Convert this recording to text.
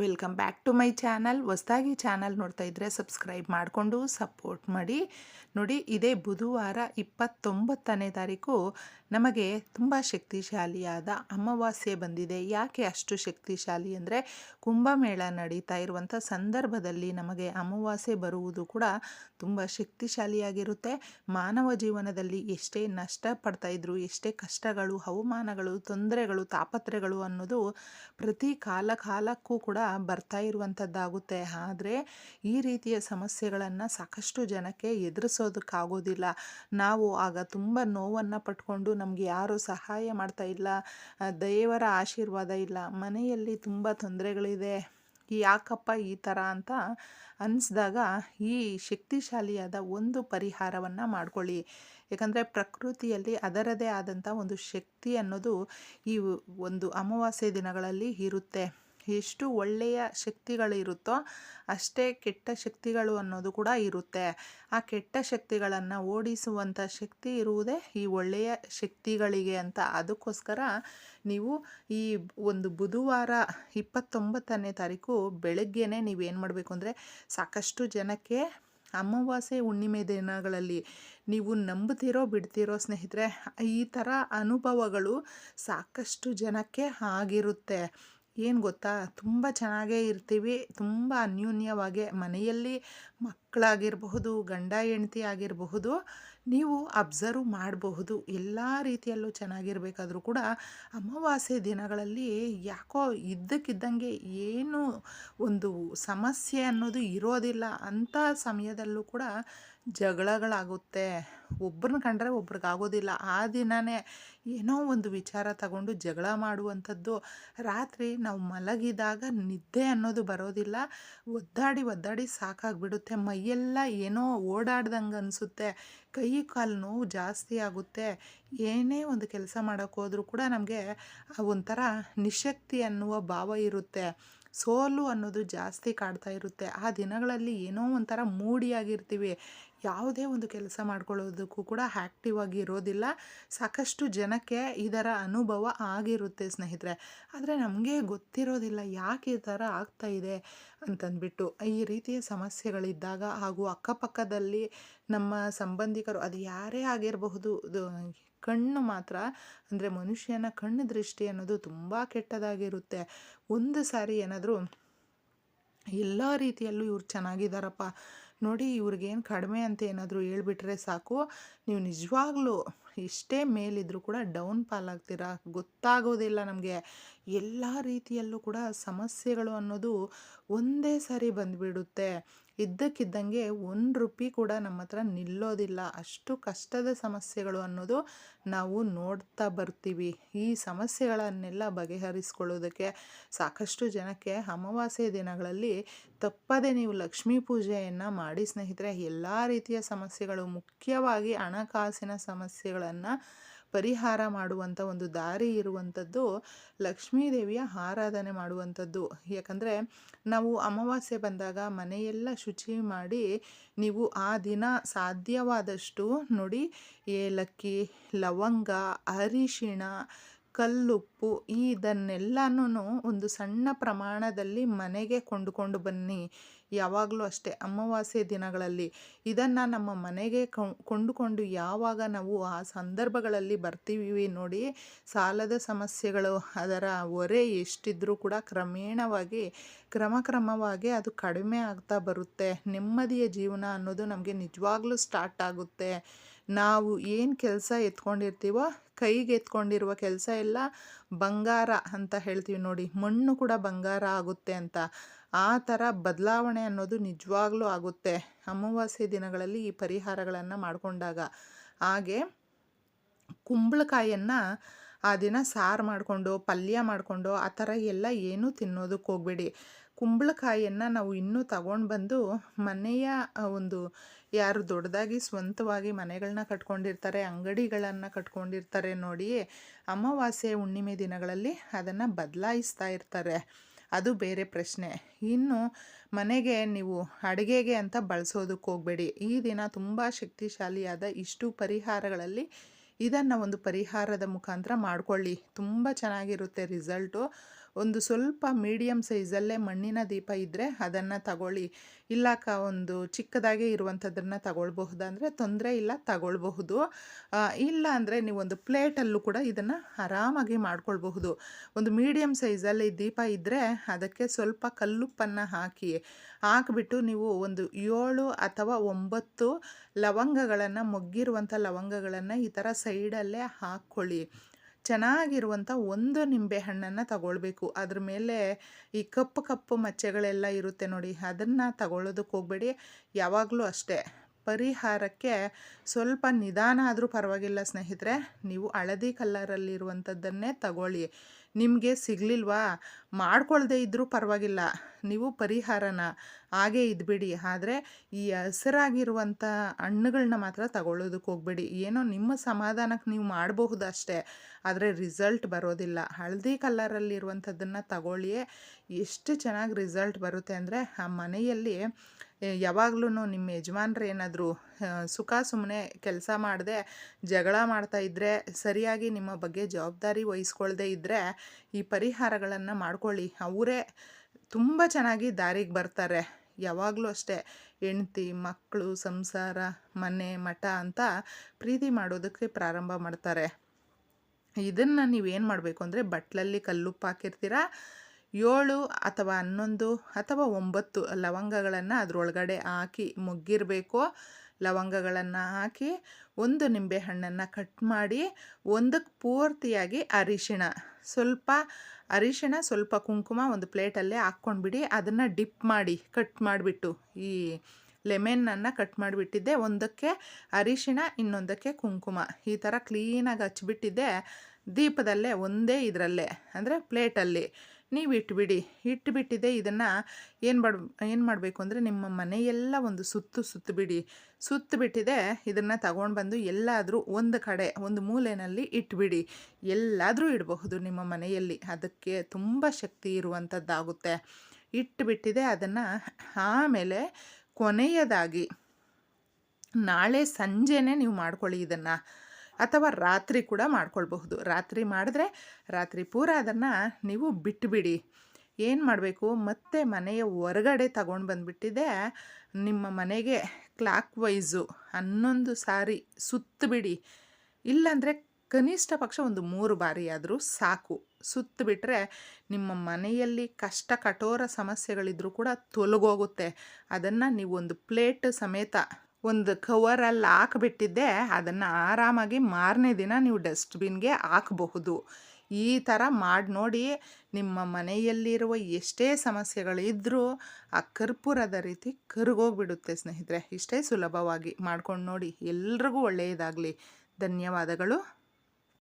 Welcome back to my channel. ಹೊಸ್ದಾಗಿ channel ನೋಡ್ತಾ ಇದ್ದರೆ ಸಬ್ಸ್ಕ್ರೈಬ್ ಮಾಡಿಕೊಂಡು ಸಪೋರ್ಟ್ ಮಾಡಿ. ನೋಡಿ, ಇದೇ ಬುಧವಾರ ಇಪ್ಪತ್ತೊಂಬತ್ತನೇ ತಾರೀಕು ನಮಗೆ ತುಂಬ ಶಕ್ತಿಶಾಲಿಯಾದ ಅಮಾವಾಸ್ಯೆ ಬಂದಿದೆ. ಯಾಕೆ ಅಷ್ಟು ಶಕ್ತಿಶಾಲಿ ಅಂದರೆ ಕುಂಭಮೇಳ ನಡೀತಾ ಇರುವಂಥ ಸಂದರ್ಭದಲ್ಲಿ ನಮಗೆ ಅಮಾವಾಸ್ಯೆ ಬರುವುದು ಕೂಡ ತುಂಬ ಶಕ್ತಿಶಾಲಿಯಾಗಿರುತ್ತೆ. ಮಾನವ ಜೀವನದಲ್ಲಿ ಎಷ್ಟೇ ನಷ್ಟ ಪಡ್ತಾ ಇದ್ರು, ಎಷ್ಟೇ ಕಷ್ಟಗಳು, ಅವಮಾನಗಳು, ತೊಂದರೆಗಳು ತಾಪತ್ರೆಗಳು ಅನ್ನೋದು ಪ್ರತಿ ಕಾಲ ಕಾಲಕ್ಕೂ ಕೂಡ ಬರ್ತಾ ಇರುವಂಥದ್ದಾಗುತ್ತೆ. ಆದರೆ ಈ ರೀತಿಯ ಸಮಸ್ಯೆಗಳನ್ನು ಸಾಕಷ್ಟು ಜನಕ್ಕೆ ಎದುರಿಸೋದಕ್ಕಾಗೋದಿಲ್ಲ. ನಾವು ಆಗ ತುಂಬ ನೋವನ್ನು ಪಟ್ಕೊಂಡು ನಮಗೆ ಯಾರೂ ಸಹಾಯ ಮಾಡ್ತಾ ಇಲ್ಲ ದೇವರ ಆಶೀರ್ವಾದ ಇಲ್ಲ, ಮನೆಯಲ್ಲಿ ತುಂಬ ತೊಂದರೆಗಳಿದೆ, ಯಾಕಪ್ಪ ಈ ಥರ ಅಂತ ಅನಿಸ್ದಾಗ ಈ ಶಕ್ತಿಶಾಲಿಯಾದ ಒಂದು ಪರಿಹಾರವನ್ನು ಮಾಡ್ಕೊಳ್ಳಿ. ಯಾಕಂದರೆ ಪ್ರಕೃತಿಯಲ್ಲಿ ಅದರದೇ ಆದಂಥ ಒಂದು ಶಕ್ತಿ ಅನ್ನೋದು ಈ ಒಂದು ಅಮಾವಾಸ್ಯೆ ದಿನಗಳಲ್ಲಿ ಇರುತ್ತೆ. ಎಷ್ಟು ಒಳ್ಳೆಯ ಶಕ್ತಿಗಳಿರುತ್ತೋ ಅಷ್ಟೇ ಕೆಟ್ಟ ಶಕ್ತಿಗಳು ಅನ್ನೋದು ಕೂಡ ಇರುತ್ತೆ. ಆ ಕೆಟ್ಟ ಶಕ್ತಿಗಳನ್ನು ಓಡಿಸುವಂಥ ಶಕ್ತಿ ಇರುವುದೇ ಈ ಒಳ್ಳೆಯ ಶಕ್ತಿಗಳಿಗೆ ಅಂತ. ಅದಕ್ಕೋಸ್ಕರ ನೀವು ಈ ಒಂದು ಬುಧವಾರ ಇಪ್ಪತ್ತೊಂಬತ್ತನೇ ತಾರೀಕು ಬೆಳಗ್ಗೆನೇ ನೀವೇನು ಮಾಡಬೇಕು ಅಂದರೆ ಸಾಕಷ್ಟು ಜನಕ್ಕೆ ಅಮಾವಾಸ್ಯೆ ಹುಣ್ಣಿಮೆ ದಿನಗಳಲ್ಲಿ ನೀವು ನಂಬುತ್ತೀರೋ ಬಿಡ್ತೀರೋ ಸ್ನೇಹಿತರೆ, ಈ ಥರ ಅನುಭವಗಳು ಸಾಕಷ್ಟು ಜನಕ್ಕೆ ಆಗಿರುತ್ತೆ. ಏನು ಗೊತ್ತಾ? ತುಂಬ ಚೆನ್ನಾಗೇ ಇರ್ತೀವಿ. ತುಂಬ ಅನ್ಯೂನ್ಯವಾಗಿ ಮನೆಯಲ್ಲಿ ಮಕ್ಕಳಾಗಿರಬಹುದು, ಗಂಡ ಹೆಂಡತಿ ಆಗಿರಬಹುದು, ನೀವು ಅಬ್ಸರ್ವ್ ಮಾಡಬಹುದು. ಎಲ್ಲ ರೀತಿಯಲ್ಲೂ ಚೆನ್ನಾಗಿರಬೇಕಾದ್ರೂ ಕೂಡ ಅಮಾವಾಸ್ಯೆ ದಿನಗಳಲ್ಲಿ ಯಾಕೋ ಇದ್ದಕ್ಕಿದ್ದಂಗೆ ಏನು ಒಂದು ಸಮಸ್ಯೆ ಅನ್ನೋದು ಇರೋದಿಲ್ಲ. ಅಂಥ ಸಮಯದಲ್ಲೂ ಕೂಡ ಜಗಳಗಳಾಗುತ್ತೆ. ಒಬ್ರನ್ನ ಕಂಡ್ರೆ ಒಬ್ರಿಗಾಗೋದಿಲ್ಲ ಆ ದಿನವೇ ಏನೋ ಒಂದು ವಿಚಾರ ತಗೊಂಡು ಜಗಳ ಮಾಡುವಂಥದ್ದು. ರಾತ್ರಿ ನಾವು ಮಲಗಿದಾಗ ನಿದ್ದೆ ಅನ್ನೋದು ಬರೋದಿಲ್ಲ. ಒದ್ದಾಡಿ ಒದ್ದಾಡಿ ಸಾಕಾಗ್ಬಿಡುತ್ತೆ. ಮೈಯೆಲ್ಲ ಏನೋ ಓಡಾಡ್ದಂಗೆ ಅನಿಸುತ್ತೆ. ಕೈ ಕಾಲು ನೋವು ಜಾಸ್ತಿ ಆಗುತ್ತೆ. ಏನೇ ಒಂದು ಕೆಲಸ ಮಾಡೋಕ್ಕೋದ್ರೂ ಕೂಡ ನಮಗೆ ಒಂಥರ ನಿಶಕ್ತಿ ಅನ್ನುವ ಭಾವ ಇರುತ್ತೆ. ಸೋಲು ಅನ್ನೋದು ಜಾಸ್ತಿ ಕಾಡ್ತಾ ಇರುತ್ತೆ. ಆ ದಿನಗಳಲ್ಲಿ ಏನೋ ಒಂಥರ ಮೂಡಿಯಾಗಿರ್ತೀವಿ. ಯಾವುದೇ ಒಂದು ಕೆಲಸ ಮಾಡ್ಕೊಳ್ಳೋದಕ್ಕೂ ಕೂಡ ಆ್ಯಕ್ಟಿವ್ ಆಗಿ ಇರೋದಿಲ್ಲ. ಸಾಕಷ್ಟು ಜನಕ್ಕೆ ಇದರ ಅನುಭವ ಆಗಿರುತ್ತೆ ಸ್ನೇಹಿತರೆ. ಆದರೆ ನಮಗೆ ಗೊತ್ತಿರೋದಿಲ್ಲ ಯಾಕೆ ಈ ಥರ ಆಗ್ತಾ ಇದೆ ಅಂತಂದ್ಬಿಟ್ಟು. ಈ ರೀತಿಯ ಸಮಸ್ಯೆಗಳಿದ್ದಾಗ ಹಾಗೂ ಅಕ್ಕಪಕ್ಕದಲ್ಲಿ ನಮ್ಮ ಸಂಬಂಧಿಕರು, ಅದು ಯಾರೇ ಆಗಿರಬಹುದು ಕಣ್ಣು ಮಾತ್ರ, ಅಂದರೆ ಮನುಷ್ಯನ ಕಣ್ಣು ದೃಷ್ಟಿ ಅನ್ನೋದು ತುಂಬ ಕೆಟ್ಟದಾಗಿರುತ್ತೆ. ಒಂದು ಸಾರಿ ಏನಾದರೂ ಎಲ್ಲ ರೀತಿಯಲ್ಲೂ ಇವ್ರು ಚೆನ್ನಾಗಿದ್ದಾರಪ್ಪ ನೋಡಿ ಇವ್ರಿಗೇನು ಕಡಿಮೆ ಅಂತ ಏನಾದರೂ ಹೇಳ್ಬಿಟ್ರೆ ಸಾಕು. ನೀವು ನಿಜವಾಗ್ಲೂ ಎಷ್ಟೇ ಮೇಲಿದ್ರೂ ಕೂಡ ಡೌನ್ ಪಾಲಾಗ್ತೀರಾ ಗೊತ್ತಾಗೋದಿಲ್ಲ ನಮಗೆ. ಎಲ್ಲ ರೀತಿಯಲ್ಲೂ ಕೂಡ ಸಮಸ್ಯೆಗಳು ಅನ್ನೋದು ಒಂದೇ ಸಾರಿ ಬಂದುಬಿಡುತ್ತೆ. ಇದ್ದಕ್ಕಿದ್ದಂಗೆ ಒಂದು ರೂಪಿ ಕೂಡ ನಮ್ಮ ಹತ್ರ ನಿಲ್ಲೋದಿಲ್ಲ. ಅಷ್ಟು ಕಷ್ಟದ ಸಮಸ್ಯೆಗಳು ಅನ್ನೋದು ನಾವು ನೋಡ್ತಾ ಬರ್ತೀವಿ. ಈ ಸಮಸ್ಯೆಗಳನ್ನೆಲ್ಲ ಬಗೆಹರಿಸ್ಕೊಳ್ಳೋದಕ್ಕೆ ಸಾಕಷ್ಟು ಜನಕ್ಕೆ ಅಮಾವಾಸ್ಯೆ ದಿನಗಳಲ್ಲಿ ತಪ್ಪದೆ ನೀವು ಲಕ್ಷ್ಮೀ ಪೂಜೆಯನ್ನು ಮಾಡಿ ಸ್ನೇಹಿತರೆ, ಎಲ್ಲ ರೀತಿಯ ಸಮಸ್ಯೆಗಳು, ಮುಖ್ಯವಾಗಿ ಹಣಕಾಸಿನ ಸಮಸ್ಯೆಗಳನ್ನು ಪರಿಹಾರ ಮಾಡುವಂಥ ಒಂದು ದಾರಿ ಇರುವಂಥದ್ದು ಲಕ್ಷ್ಮೀದೇವಿಯ ಆರಾಧನೆ ಮಾಡುವಂಥದ್ದು. ಯಾಕಂದರೆ ನಾವು ಅಮಾವಾಸ್ಯೆ ಬಂದಾಗ ಮನೆಯೆಲ್ಲ ಶುಚಿ ಮಾಡಿ ನೀವು ಆ ದಿನ ಸಾಧ್ಯವಾದಷ್ಟು ನೋಡಿ ಏಲಕ್ಕಿ, ಲವಂಗ, ಅರಿಶಿಣ ಕಲ್ಲುಪ್ಪು ಇದನ್ನೆಲ್ಲನೂ ಒಂದು ಸಣ್ಣ ಪ್ರಮಾಣದಲ್ಲಿ ಮನೆಗೆ ಕೊಂಡುಕೊಂಡು ಬನ್ನಿ. ಯಾವಾಗಲೂ ಅಷ್ಟೇ ಅಮಾವಾಸ್ಯೆ ದಿನಗಳಲ್ಲಿ. ಇದನ್ನು ನಮ್ಮ ಮನೆಗೆ ಕೊಂಡುಕೊಂಡು ಯಾವಾಗ ನಾವು ಆ ಸಂದರ್ಭಗಳಲ್ಲಿ ಬರ್ತೀವಿ ನೋಡಿ, ಸಾಲದ ಸಮಸ್ಯೆಗಳು, ಅದರ ಹೊರೆ ಎಷ್ಟಿದ್ರೂ ಕೂಡ ಕ್ರಮೇಣವಾಗಿ ಕ್ರಮಕ್ರಮವಾಗಿ ಅದು ಕಡಿಮೆ ಆಗ್ತಾ ಬರುತ್ತೆ. ನೆಮ್ಮದಿಯ ಜೀವನ ಅನ್ನೋದು ನಮಗೆ ನಿಜವಾಗ್ಲೂ ಸ್ಟಾರ್ಟ್ ಆಗುತ್ತೆ. ನಾವು ಏನು ಕೆಲಸ ಎತ್ಕೊಂಡಿರ್ತೀವೋ, ಕೈಗೆ ಎತ್ಕೊಂಡಿರುವ ಕೆಲಸ ಎಲ್ಲ ಬಂಗಾರ ಅಂತ ಹೇಳ್ತೀವಿ ನೋಡಿ. ಮಣ್ಣು ಕೂಡ ಬಂಗಾರ ಆಗುತ್ತೆ ಅಂತ. ಆ ಥರ ಬದಲಾವಣೆ ಅನ್ನೋದು ನಿಜವಾಗ್ಲೂ ಆಗುತ್ತೆ. ಅಮಾವಾಸ್ಯೆ ದಿನಗಳಲ್ಲಿ ಈ ಪರಿಹಾರಗಳನ್ನು ಮಾಡಿಕೊಂಡಾಗ. ಹಾಗೆ ಕುಂಬಳಕಾಯನ್ನು ಆ ದಿನ ಸಾರು ಮಾಡಿಕೊಂಡು, ಪಲ್ಯ ಮಾಡಿಕೊಂಡು, ಆ ಥರ ಎಲ್ಲ ಏನೂ ತಿನ್ನೋದಕ್ಕೆ ಹೋಗಬೇಡಿ. ಕುಂಬಳಕಾಯಿಯನ್ನು ನಾವು ಇನ್ನೂ ತಗೊಂಡು ಬಂದು ಮನೆಯ ಒಂದು ಯಾರು ದೊಡ್ಡದಾಗಿ ಸ್ವಂತವಾಗಿ ಮನೆಗಳನ್ನ ಕಟ್ಕೊಂಡಿರ್ತಾರೆ, ಅಂಗಡಿಗಳನ್ನು ಕಟ್ಕೊಂಡಿರ್ತಾರೆ ನೋಡಿ ಅಮಾವಾಸ್ಯೆ ಹುಣ್ಣಿಮೆ ದಿನಗಳಲ್ಲಿ ಅದನ್ನು ಬದಲಾಯಿಸ್ತಾ ಇರ್ತಾರೆ. ಅದು ಬೇರೆ ಪ್ರಶ್ನೆ. ಇನ್ನು ಮನೆಗೆ ನೀವು ಅಡುಗೆಗೆ ಅಂತ ಬಳಸೋದಕ್ಕೆ ಹೋಗಬೇಡಿ. ಈ ದಿನ ತುಂಬ ಶಕ್ತಿಶಾಲಿಯಾದ ಇಷ್ಟು ಪರಿಹಾರಗಳಲ್ಲಿ ಇದನ್ನು ಒಂದು ಪರಿಹಾರದ ಮುಖಾಂತರ ಮಾಡ್ಕೊಳ್ಳಿ. ತುಂಬ ಚೆನ್ನಾಗಿರುತ್ತೆ ರಿಸಲ್ಟು. ಒಂದು ಸ್ವಲ್ಪ ಮೀಡಿಯಮ್ ಸೈಜಲ್ಲೇ ಮಣ್ಣಿನ ದೀಪ ಇದ್ದರೆ ಅದನ್ನು ತಗೊಳ್ಳಿ. ಇಲ್ಲಕ್ಕ ಒಂದು ಚಿಕ್ಕದಾಗೆ ಇರುವಂಥದ್ದನ್ನು ತಗೊಳ್ಬಹುದಂದರೆ ತೊಂದರೆ ಇಲ್ಲ, ತಗೊಳ್ಬಹುದು. ಇಲ್ಲ ಅಂದರೆ ನೀವೊಂದು ಪ್ಲೇಟಲ್ಲೂ ಕೂಡ ಇದನ್ನು ಆರಾಮಾಗಿ ಮಾಡ್ಕೊಳ್ಬಹುದು. ಒಂದು ಮೀಡಿಯಮ್ ಸೈಜಲ್ಲಿ ದೀಪ ಇದ್ದರೆ ಅದಕ್ಕೆ ಸ್ವಲ್ಪ ಕಲ್ಲುಪ್ಪನ್ನು ಹಾಕಿ, ಹಾಕಿಬಿಟ್ಟು ನೀವು ಒಂದು ಏಳು ಅಥವಾ ಒಂಬತ್ತು ಲವಂಗಗಳನ್ನು, ಮೊಗ್ಗಿರುವಂಥ ಲವಂಗಗಳನ್ನು ಈ ಥರ ಸೈಡಲ್ಲೇ ಹಾಕ್ಕೊಳ್ಳಿ. ಚೆನ್ನಾಗಿರುವಂಥ ಒಂದು ನಿಂಬೆ ಹಣ್ಣನ್ನು ತಗೊಳ್ಬೇಕು. ಅದ್ರ ಮೇಲೆ ಈ ಕಪ್ಪು ಕಪ್ಪು ಮಚ್ಚೆಗಳೆಲ್ಲ ಇರುತ್ತೆ ನೋಡಿ, ಅದನ್ನು ತಗೊಳ್ಳೋದಕ್ಕೆ ಹೋಗಬೇಡಿ. ಯಾವಾಗಲೂ ಅಷ್ಟೇ. ಪರಿಹಾರಕ್ಕೆ ಸ್ವಲ್ಪ ನಿಧಾನ ಆದರೂ ಪರವಾಗಿಲ್ಲ ಸ್ನೇಹಿತರೆ, ನೀವು ಹಳದಿ ಕಲ್ಲರಲ್ಲಿರುವಂಥದ್ದನ್ನೇ ತಗೊಳ್ಳಿ. ನಿಮಗೆ ಸಿಗಲಿಲ್ವಾ? ಮಾಡ್ಕೊಳ್ಳದೆ ಇದ್ದರೂ ಪರವಾಗಿಲ್ಲ. ನೀವು ಪರಿಹಾರನ ಹಾಗೇ ಇದ್ಬಿಡಿ. ಆದರೆ ಈ ಹಸಿರಾಗಿರುವಂಥ ಹಣ್ಣುಗಳನ್ನ ಮಾತ್ರ ತಗೊಳ್ಳೋದಕ್ಕೆ ಹೋಗ್ಬೇಡಿ. ಏನೋ ನಿಮ್ಮ ಸಮಾಧಾನಕ್ಕೆ ನೀವು ಮಾಡಬಹುದು ಅಷ್ಟೇ ಆದರೆ ರಿಸಲ್ಟ್ ಬರೋದಿಲ್ಲ. ಹಳದಿ ಕಲ್ಲರಲ್ಲಿರುವಂಥದ್ದನ್ನು ತಗೊಳ್ಳಿಯೇ ಎಷ್ಟು ಚೆನ್ನಾಗಿ ರಿಸಲ್ಟ್ ಬರುತ್ತೆ ಅಂದರೆ ಆ ಮನೆಯಲ್ಲಿ ಯಾವಾಗ್ಲೂ ನಿಮ್ಮ ಯಜಮಾನ್ರು ಏನಾದರೂ ಸುಖ ಸುಮ್ಮನೆ ಕೆಲಸ ಮಾಡದೆ, ಜಗಳ ಮಾಡ್ತಾ ಇದ್ದರೆ ಸರಿಯಾಗಿ ನಿಮ್ಮ ಬಗ್ಗೆ ಜವಾಬ್ದಾರಿ ವಹಿಸ್ಕೊಳ್ದೇ ಇದ್ದರೆ ಈ ಪರಿಹಾರಗಳನ್ನು ಮಾಡ್ಕೊಳ್ಳಿ. ಅವರೇ ತುಂಬ ಚೆನ್ನಾಗಿ ದಾರಿಗೆ ಬರ್ತಾರೆ. ಯಾವಾಗಲೂ ಅಷ್ಟೇ. ಹೆಂಡ್ತಿ ಮಕ್ಕಳು ಸಂಸಾರ, ಮನೆ, ಮಠ ಅಂತ ಪ್ರೀತಿ ಮಾಡೋದಕ್ಕೆ ಪ್ರಾರಂಭ ಮಾಡ್ತಾರೆ. ಇದನ್ನು ನೀವೇನು ಮಾಡಬೇಕು ಅಂದರೆ, ಬಟ್ಲಲ್ಲಿ ಕಲ್ಲುಪ್ಪು ಹಾಕಿರ್ತೀರ? ಏಳು ಅಥವಾ ಹನ್ನೊಂದು ಅಥವಾ ಒಂಬತ್ತು ಲವಂಗಗಳನ್ನು ಅದರೊಳಗಡೆ ಹಾಕಿ ಮುಗ್ಗಿರಬೇಕು. ಲವಂಗಗಳನ್ನು ಹಾಕಿ ಒಂದು ನಿಂಬೆ ಹಣ್ಣನ್ನು ಕಟ್ ಮಾಡಿ ಒಂದಕ್ಕೆ ಪೂರ್ತಿಯಾಗಿ ಅರಿಶಿಣ. ಸ್ವಲ್ಪ ಅರಿಶಿಣ, ಸ್ವಲ್ಪ ಕುಂಕುಮ ಒಂದು ಪ್ಲೇಟಲ್ಲೇ ಹಾಕ್ಕೊಂಡ್ಬಿಡಿ, ಅದನ್ನು ಡಿಪ್ ಮಾಡಿ ಕಟ್ ಮಾಡಿಬಿಟ್ಟು. ಈ ಲೆಮೆನನ್ನು ಕಟ್ ಮಾಡಿಬಿಟ್ಟಿದ್ದೆ. ಒಂದಕ್ಕೆ ಅರಿಶಿಣ, ಇನ್ನೊಂದಕ್ಕೆ ಕುಂಕುಮ. ಈ ಥರ ಕ್ಲೀನಾಗಿ ಹಚ್ಚಿಬಿಟ್ಟಿದ್ದೆ ದೀಪದಲ್ಲೇ ಒಂದೇ ಇದರಲ್ಲೇ, ಅಂದರೆ ಪ್ಲೇಟಲ್ಲಿ. ನೀವು ಇಟ್ಬಿಡಿ, ಇಟ್ಬಿಟ್ಟಿದೆ ಇದನ್ನು ಏನು ಮಾಡ್ ಏನು ಮಾಡಬೇಕು ಅಂದರೆ ನಿಮ್ಮ ಮನೆಯೆಲ್ಲ ಒಂದು ಸುತ್ತು ಸುತ್ತಬಿಡಿ ಸುತ್ತಬಿಟ್ಟಿದೆ ಇದನ್ನು ತಗೊಂಡು ಬಂದು ಎಲ್ಲಾದರೂ ಒಂದು ಕಡೆ, ಒಂದು ಮೂಲೆಯಲ್ಲಿ ಇಟ್ಬಿಡಿ. ಎಲ್ಲಾದರೂ ಇಡಬಹುದು ನಿಮ್ಮ ಮನೆಯಲ್ಲಿ, ಅದಕ್ಕೆ ತುಂಬ ಶಕ್ತಿ ಇರುವಂಥದ್ದಾಗುತ್ತೆ ಇಟ್ಬಿಟ್ಟಿದೆ, ಅದನ್ನು ಆಮೇಲೆ ಕೊನೆಯದಾಗಿ ನಾಳೆ ಸಂಜೆನೇ ನೀವು ಮಾಡ್ಕೊಳ್ಳಿ ಇದನ್ನು. ಅಥವಾ ರಾತ್ರಿ ಕೂಡ ಮಾಡ್ಕೊಳ್ಬಹುದು. ರಾತ್ರಿ ಮಾಡಿದ್ರೆ ರಾತ್ರಿ ಪೂರ ಅದನ್ನು ನೀವು ಬಿಟ್ಟುಬಿಡಿ ಏನು ಮಾಡಬೇಕು? ಮತ್ತೆ ಮನೆಯ ಹೊರಗಡೆ ತಗೊಂಡು ಬಂದುಬಿಟ್ಟಿದೆ. ನಿಮ್ಮ ಮನೆಗೆ ಕ್ಲಾಕ್ ವೈಸು ಹನ್ನೊಂದು ಸಾರಿ ಸುತ್ತಬಿಡಿ ಇಲ್ಲಾಂದರೆ ಕನಿಷ್ಠ ಪಕ್ಷ ಒಂದು ಮೂರು ಬಾರಿ ಆದರೂ ಸಾಕು. ಸುತ್ತಬಿಟ್ರೆ ನಿಮ್ಮ ಮನೆಯಲ್ಲಿ ಕಷ್ಟ ಕಠೋರ ಸಮಸ್ಯೆಗಳಿದ್ರೂ ಕೂಡ ತೊಲಗೋಗುತ್ತೆ. ಅದನ್ನು ನೀವು ಒಂದು ಪ್ಲೇಟ್ ಸಮೇತ ಒಂದು ಕವರಲ್ಲಿ ಹಾಕಿಬಿಟ್ಟಿದ್ದೆ, ಅದನ್ನು ಆರಾಮಾಗಿ ಮಾರನೇ ದಿನ ನೀವು ಡಸ್ಟ್ಬಿನ್ಗೆ ಹಾಕಬಹುದು. ಈ ಥರ ಮಾಡಿ ನೋಡಿ, ನಿಮ್ಮ ಮನೆಯಲ್ಲಿರುವ ಎಷ್ಟೇ ಸಮಸ್ಯೆಗಳಿದ್ದರೂ ಆ ಕರ್ಪೂರದ ರೀತಿ ಕರಗೋಗ್ಬಿಡುತ್ತೆ ಸ್ನೇಹಿತರೆ. ಇಷ್ಟೇ ಸುಲಭವಾಗಿ ಮಾಡ್ಕೊಂಡು ನೋಡಿ. ಎಲ್ರಿಗೂ ಒಳ್ಳೆಯದಾಗಲಿ. ಧನ್ಯವಾದಗಳು.